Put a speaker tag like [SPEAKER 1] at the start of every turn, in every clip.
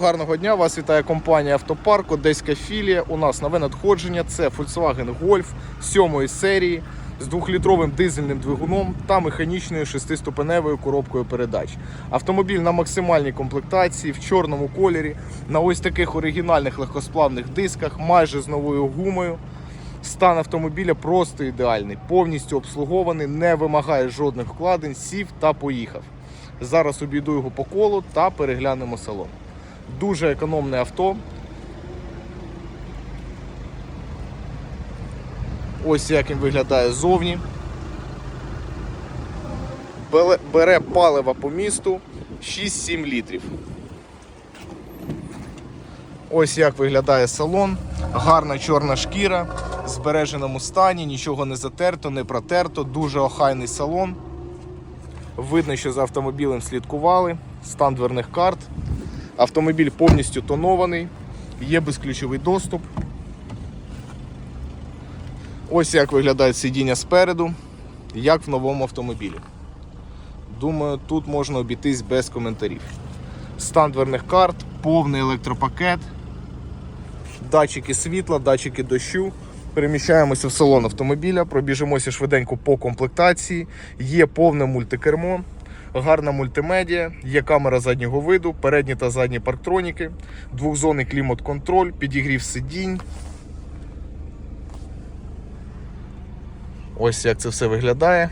[SPEAKER 1] Гарного дня! Вас вітає компанія Автопарк, Одеська філія. У нас нове надходження. Це Volkswagen Golf 7 серії з 2-літровим дизельним двигуном та механічною 6-ступеневою коробкою передач. Автомобіль на максимальній комплектації в чорному кольорі, на ось таких оригінальних легкосплавних дисках, майже з новою гумою. Стан автомобіля просто ідеальний, повністю обслугований, не вимагає жодних вкладень, сів та поїхав. Зараз обійду його по колу та переглянемо салон. Дуже економне авто. Ось як він виглядає ззовні. Бере палива по місту 6-7 літрів. Ось як виглядає салон. Гарна чорна шкіра, в збереженому стані, нічого не затерто, не протерто, дуже охайний салон. Видно, що за автомобілем слідкували. Стан дверних карт. Автомобіль повністю тонований, є безключовий доступ. Ось як виглядають сидіння спереду, як в новому автомобілі. Думаю, тут можна обійтись без коментарів. Стан дверних карт, повний електропакет, датчики світла, датчики дощу. Переміщаємося в салон автомобіля, пробіжимося швиденько по комплектації. Є повне мультикермо, гарна мультимедіа, є камера заднього виду, передні та задні парктроніки, двохзонний клімат-контроль, підігрів сидінь. Ось як це все виглядає.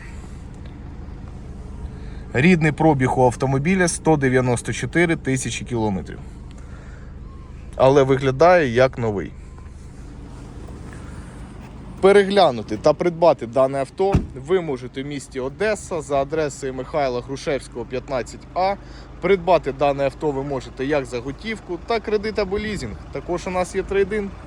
[SPEAKER 1] Рідний пробіг у автомобіля 194 тисячі кілометрів. Але виглядає як новий. Переглянути та придбати дане авто ви можете в місті Одеса за адресою Михайла Грушевського, 15А. Придбати дане авто ви можете як за готівку, так кредит або лізінг. Також у нас є трейдин.